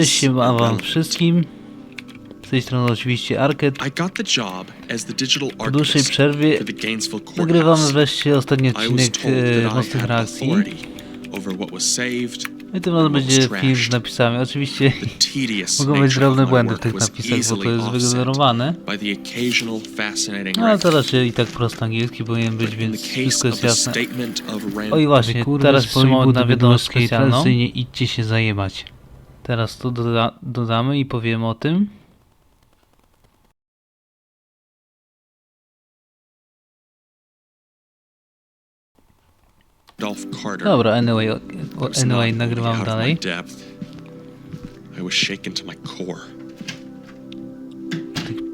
Cześć is się wam irrelevant. wszystkim. Z tej strony oczywiście Arket. I got the job as the digital Po dłuższej archivist przerwie for the Gainesville nagrywamy courthouse. wreszcie ostatni I was odcinek told e, that I Mocnych had Reakcji. authority over what was saved. I tym razem będzie Almost film z trashed. napisami. Oczywiście The tedious mogą być nature of drobne my błędy w work tych was napisach, bo easily to jest offset wygenerowane. by the occasional fascinating No ale to reference. raczej i tak prosty angielski powinien być, But in więc the wszystko case jest of the jasne. statement of Rand O i właśnie, Kurde, teraz swój mamy but na na wiadomość wiadomość specjalną. specjalną. Nie idźcie się zajebać. Teraz to doda dodamy i powiemy o tym. Dobra, anyway, anyway nagrywam dalej. I was shaken to my core.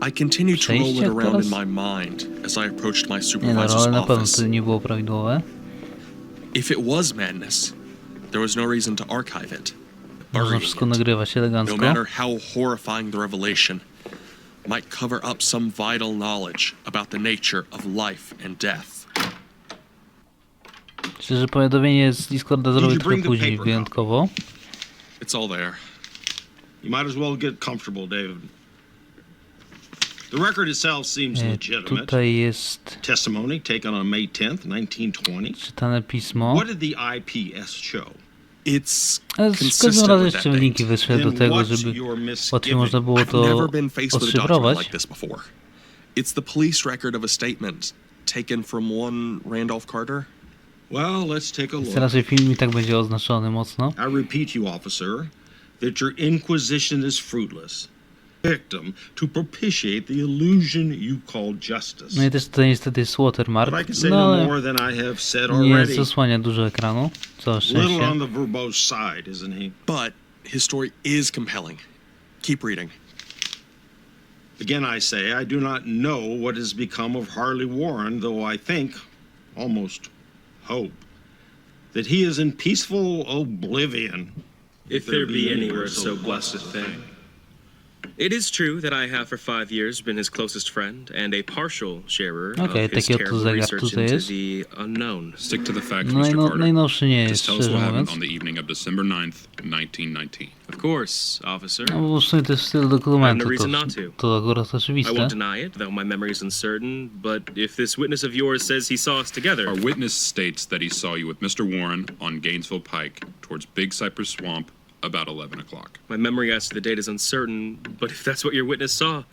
I continued to roll it around in my mind as I approached my Nie no, supervisor's na pewno office. nie było prawidłowe. If it was madness, there was no reason to archive it. Można wszystko nagrywać no elegancko. matter how horrifying the revelation, might cover up some vital knowledge about the nature of life and death. Szczerze, powiadomienie z Discorda zrobię you trochę bring the później paper wyjątkowo. It's all there. You might as well get comfortable, David. The record itself seems E, legitimate. Tutaj jest Testimony taken on May 10th, 1920. czytane pismo. What did the IPS show? W każdym consistent razie jeszcze linki wyszły do tego, żeby your łatwiej można było to never been faced with a document odszyfrować. like this before. It's the police record of a statement taken from one Randolph Carter. Well, let's take a look. raczej film i tak będzie oznaczony mocno. I repeat you, officer, that your inquisition is fruitless. Victim to propitiate the illusion you call justice. No i też tutaj niestety jest watermark. But I can say No no ale more than I have said nie zasłania dużo ekranu. Co Little szczęście. on the verbose side, isn't he? But his story is compelling. Keep reading. Again, I say, I do not know what has become of Harley Warren, though I think, almost hope, that he is in peaceful oblivion. if there be anywhere so blessed a thing. It is true that I have for five years been his closest friend and a partial sharer Okej, of his terrible zegar research tutaj into jest. the unknown. Stick to the facts, No, Mr. najno, Carter. najnowszy nie jest, Just tell us szczerze what happened mówiąc. on the evening of December 9th, 1919. Of course, officer. No bo w sumie to jest styl I dokumentu, have no reason to, not to. to akurat I oczywiste. won't deny it, though my memory is uncertain. But if this witness of yours says he saw us together, Our witness states that he saw you with Mr. Warren on Gainesville Pike towards Big Cypress Swamp about 11 o'clock. my memory as to the date is uncertain. But if that's what your witness saw,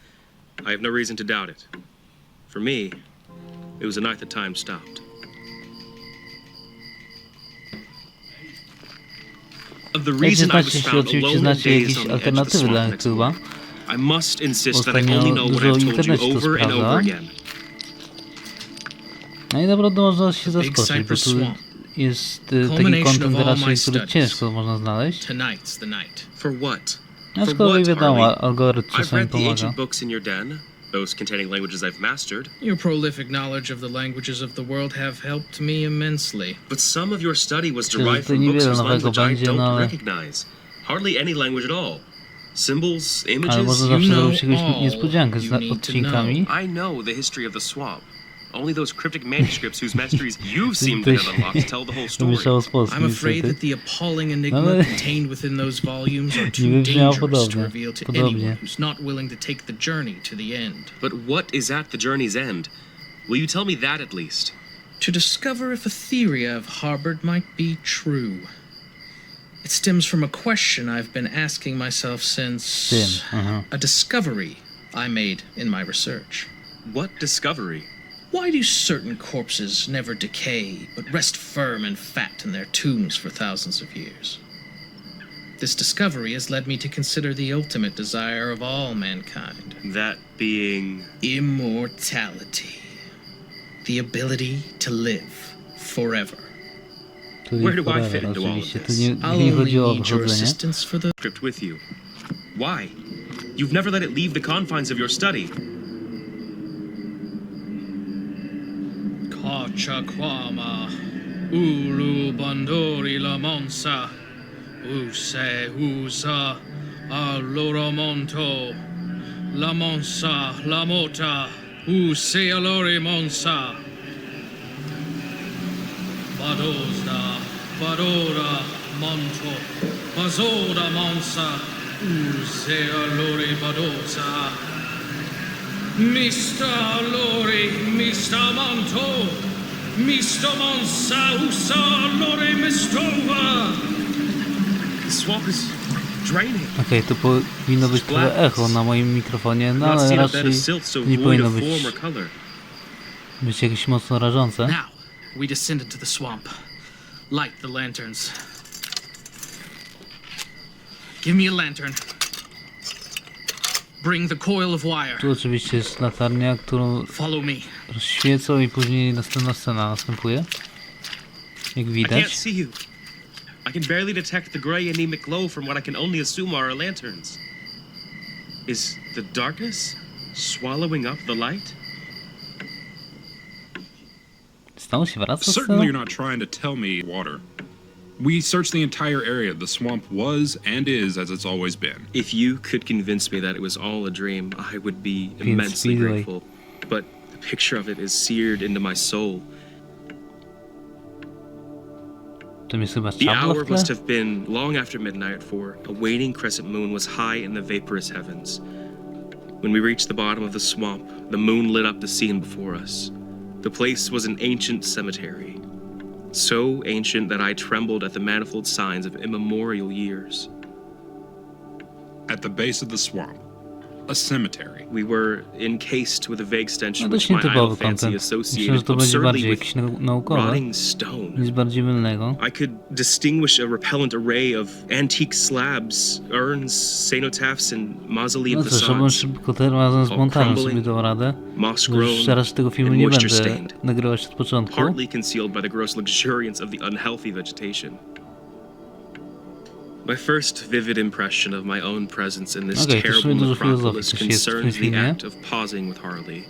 I have no reason to doubt it. For me, it was a night that time stopped. Of the reason I was znacie, jeśli found oczywiście alone in znacie days jakieś on the edge of the alternatywy swamp dla next YouTube'a, morning, I must insist that I only know what dużo I've w told you over and over sprawdzałem. again. no i naprawdę można się Big zaskoczyć, bo Cypress tu Swamp. Jest y, taki Culmination content of all raczej, my który studies. ciężko można znaleźć. Tonight's the night. For what? For Aczkolwiek what, wiadomo, algorytm I've czasami read the pomaga. ancient books in your den, those containing languages I've mastered, Your prolific knowledge of the languages of the world have helped me immensely. but some of your study was derived from books whose language I będzie, no don't ale, recognize. Hardly any language at all. Symbols, images. you zawsze know all z you need to odcinkami. I know the history of the swamp. Only those cryptic manuscripts whose masteries you've seemed to have unlocked tell the whole story. Wymieszało z polskim I'm afraid niestety. that the appalling enigma contained within those volumes are too dangerous to reveal to anyone who's not willing to take the journey to the end. But what is at the journey's end? Will you tell me that at least? To discover if a theory I've harbored might be true. It stems from a question I've been asking myself since Tym, aha. a discovery I made in my research. What discovery? Why do certain corpses never decay, but rest firm and fat in their tombs for thousands of years? This discovery has led me to consider the ultimate desire of all mankind That being. immortality. The ability to live forever. Tu Where do I fit into all of this? nie, I'll nie only chodzi o need your wychodzenie. assistance for the script with you. Why? You've never let it leave the confines of your study. Kachakwama, Ulu Bandori La Monsa, Use Usa, Allora Monto, La Monsa, La Mota, Use Allori Monsa, Badozda, Badora Monto, Bazoda Monsa, Use allore badosa. Mista allore, mista manto. Mista monsa, usa allore mistova. The swamp is draining. Okej, to powinno być trochę echo na moim mikrofonie, no ale seen a bed raczej of silt so nie powinno być, form or color. być jakieś mocno rażące. Now, we descend into the swamp. Light the lanterns. Give me a lantern. Bring the coil of wire. Tu oczywiście jest latarnia, którą Follow me. rozświecą i później następna scena następuje. Jak I can't widać. see you. I can barely detect the gray anemic glow from what I can only assume are our lanterns. Is the darkness swallowing up the light? Stało się wraca Certainly you're not trying to tell me water. We searched the entire area. The swamp was and is as it's always been. If you could convince me that it was all a dream, I would be immensely Speedway. grateful. But the picture of it is seared into my soul. To jest chyba The szabla hour must have been long after midnight, for a waning crescent moon was high in the vaporous heavens. When we reached the bottom of the swamp, the moon lit up the scene before us. The place was an ancient cemetery, so ancient that I trembled at the manifold signs of immemorial years. At the base of the swamp, a cemetery. We were encased with a vague stench No which dość my idle fancy content. Myślę, że associated to będzie absurdly bardziej with nau- rotting stone. nic bardziej mylnego. I could distinguish a repellent array of antique slabs, urns, cenotaphs, and mausoleum No cóż, żebym facades, szybko ten razem z montażem crumbling, sobie dał radę. moss Już grown, teraz tego filmu and nie moisture będę stained, nagrywać od początku. partly concealed by the gross luxuriance of the unhealthy vegetation. My first vivid impression of my own presence in this Okej, to w terrible sumie dużo necropolis filozofii też jest w tym concerns the filmie. act of pausing with Harley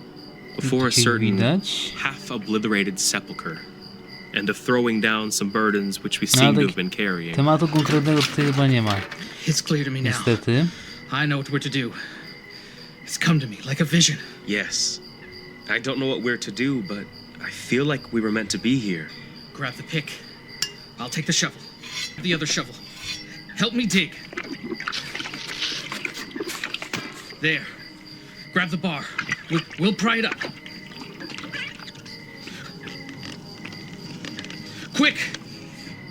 before a certain half obliterated sepulchre and of throwing down some burdens which we seem to have been carrying. Tematu konkretnego tutaj chyba nie ma, It's clear to me now. niestety. I know what we're to do. It's come to me like a vision. Yes. I don't know what we're to do, but I feel like we were meant to be here. Grab the pick. I'll take the shovel. The other shovel. Help me dig. There. Grab the bar. We'll, we'll pry it up. Quick!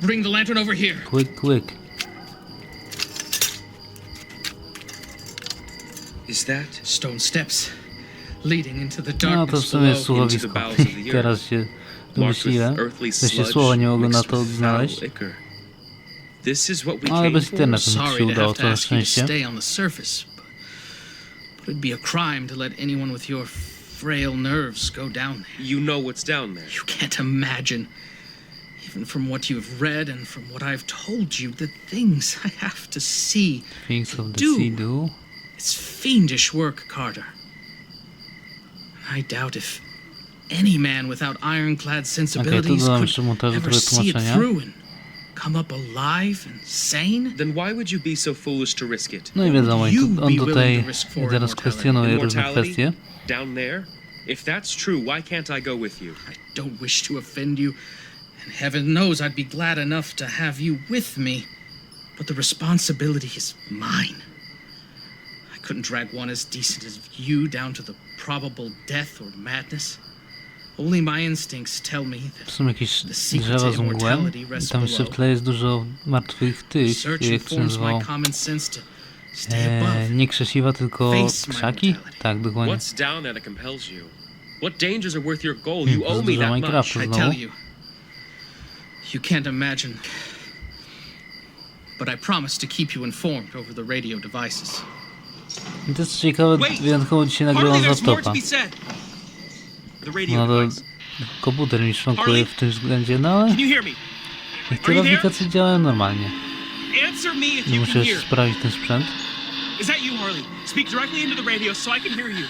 Bring the lantern over here. Quick, quick. Is that Stone steps leading into the No to w darkness sumie jest below. into the słuchowisko. bowels of the earth. Teraz się marked with domyśliłem. earthly Wreszcie sludge słowa nie mogłem na mixed to with foul odnaleźć. Ichor? This is what we No ale came bez for? internetu mi się Sorry to udało, have to ask you to stay on the surface, but, but it'd be a crime to let anyone with your frail nerves go down there. You know what's down there. You can't imagine, even from what you have read and from what I've told you, the things I have to see. Things of the Do. Sea do. It's fiendish work, Carter. I doubt if any man without ironclad sensibilities dodam could ever see it through and come up alive and sane. Then why would you be so foolish to risk it? No i wiadomo, i You tu, be on willing tutaj to risk for teraz immortality. kwestionuje różne kwestie. Down there? If that's true, why can't I go with you? I don't wish to offend you, and heaven knows I'd be glad enough to have you with me, but the responsibility is mine. I couldn't drag one as decent as you down to the probable death or madness. Only my instincts tell me W that sumie jakieś The secret drzewa to z mgłem. immortality I rests tam jeszcze w below. tle jest dużo martwych tych, search jak to się informs my nazywało. common sense to stay above. nie krzesiwa, tylko Face my krzaki? mortality. Tak, dokładnie. What's down there that compels you? What dangers are worth your goal? Hmm, You to owe jest me dużo that much. Minecraftu I znowu. tell you, you can't imagine. But I promise to keep you informed over the radio devices. I to jest ciekawe, Wait! wyjątkowo dzisiaj nagrywam z there's more to laptopa. be said. The radio No to device. komputer mi szwankuje Harley? w tym względzie, no ale Can you hear me? niektóre Are you there? aplikacje działają normalnie. Answer me if Nie you muszę can jeszcze hear. sprawdzić ten sprzęt. Is that you, Harley? Speak directly into the radio so I can hear you.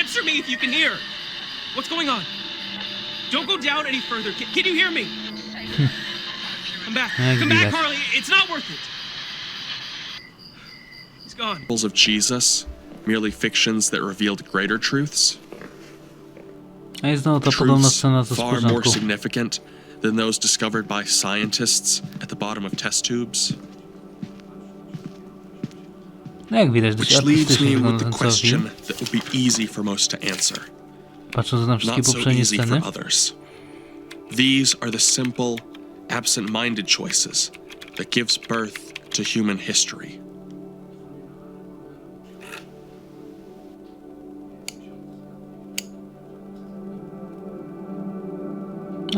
Answer me if you can hear. What's going on? Don't go down any further. Can, can you hear me? Come back. Come back, that. Harley. It's not worth it. He's gone. Of Jesus, merely fictions that revealed greater truths, A i znowu ta podobna truths scena far more significant than those discovered by scientists at the bottom of test tubes. No jak widać, dość Which leaves artystycznie me wygląda with ten the cały question film. that will be easy for most to answer, Patrząc na wszystkie not so poprzednie easy sceny. for others. These are the simple, absent minded choices that gives birth to human history.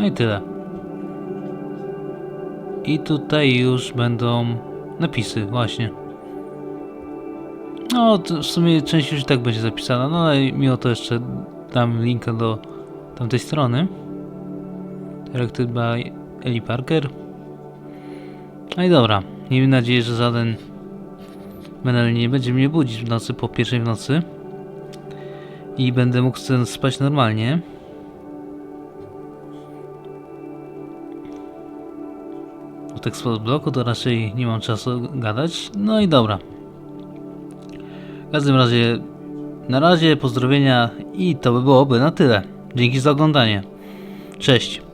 No i tyle. I tutaj już będą napisy, właśnie. No, w sumie część już i tak będzie zapisana, no ale mimo to jeszcze dam linka do tamtej strony. Directed by Ellie Parker. No i dobra, miejmy nadzieję, że żaden menel nie będzie mnie budzić w nocy po pierwszej w nocy. I będę mógł spać normalnie. O tak spod bloku to raczej nie mam czasu gadać. No i dobra. W każdym razie, na razie pozdrowienia i to by byłoby na tyle. Dzięki za oglądanie. Cześć.